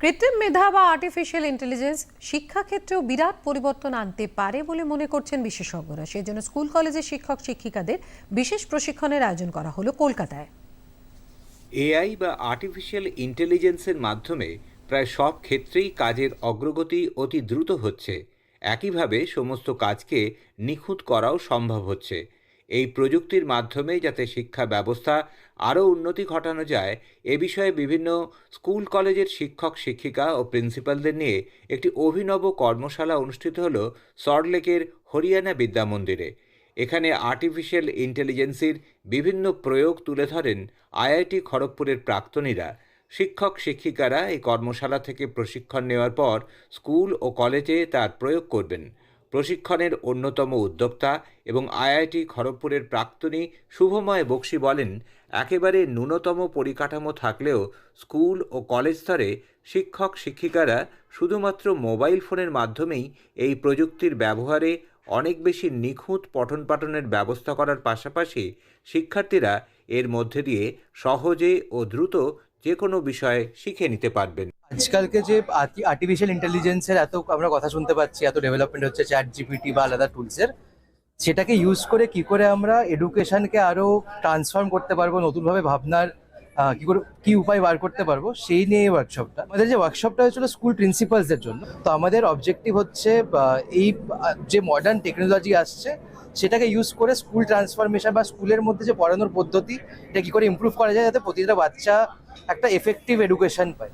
কৃত্রিম মেধা বা artificial intelligence শিক্ষাক্ষেত্রেও বিরাট পরিবর্তন আনতে পারে বলে মনে করছেন বিশেষজ্ঞরা। সেই জন্য স্কুল, কলেজের শিক্ষক, শিক্ষিকাদের বিশেষ প্রশিক্ষণের আয়োজন করা হলো কলকাতায়। এআই বা আর্টিফিশিয়াল ইন্টেলিজেন্সের মাধ্যমে প্রায় সব ক্ষেত্রেই কাজের অগ্রগতি অতি দ্রুত হচ্ছে। একইভাবে সমস্ত কাজকে নিখুঁত করাও সম্ভব হচ্ছে। এই প্রযুক্তির মাধ্যমে যাতে শিক্ষা ব্যবস্থা আরও উন্নতি ঘটানো যায়, এ বিষয়ে বিভিন্ন স্কুল, কলেজের শিক্ষক, শিক্ষিকা ও প্রিন্সিপালদের নিয়ে একটি অভিনব কর্মশালা অনুষ্ঠিত হল সল্টলেকের হরিয়ানা বিদ্যা মন্দিরে। এখানে আর্টিফিশিয়াল ইন্টেলিজেন্সির বিভিন্ন প্রয়োগ তুলে ধরেন আইআইটি খড়গপুরের প্রাক্তনীরা। শিক্ষক, শিক্ষিকারা এই কর্মশালা থেকে প্রশিক্ষণ নেওয়ার পর স্কুল ও কলেজে তার প্রয়োগ করবেন। প্রশিক্ষণের অন্যতম উদ্যোক্তা এবং আইআইটি খড়গপুরের প্রাক্তনী শুভময় বক্সি বলেন, একেবারে ন্যূনতম পরিকাঠামো থাকলেও স্কুল ও কলেজ স্তরে শিক্ষক, শিক্ষিকারা শুধুমাত্র মোবাইল ফোনের মাধ্যমেই এই প্রযুক্তির ব্যবহারে অনেক বেশি নিখুঁত পঠন পাঠনের ব্যবস্থা করার পাশাপাশি শিক্ষার্থীরা এর মধ্যে দিয়ে সহজে ও দ্রুত যে কোনো বিষয়ে শিখে নিতে পারবেন। আজকালকে যে আর্টিফিশিয়াল ইন্টেলিজেন্সের এত আমরা কথা শুনতে পাচ্ছি, এত ডেভেলপমেন্ট হচ্ছে চ্যাট জিপিটি বা আলাদা টুলসের সেটাকে ইউজ করে কি করে আমরা এডুকেশনকে আরও ট্রান্সফর্ম করতে পারব, নতুনভাবে ভাবনার কি করে কি উপায় বার করতে পারব, সেই নিয়ে এই ওয়ার্কশপটা আমাদের যে ওয়ার্কশপটা হয়েছিল স্কুল প্রিন্সিপালসদের জন্য, তো আমাদের অবজেক্টিভ হচ্ছে এই যে মডার্ন টেকনোলজি আসছে, সেটাকে ইউজ করে স্কুল ট্রান্সফরমেশন বা স্কুলের মধ্যে যে পড়ানোর পদ্ধতি, এটা কি করে ইমপ্রুভ করা যায়, যাতে প্রতিটা বাচ্চা একটা এফেক্টিভ এডুকেশন পায়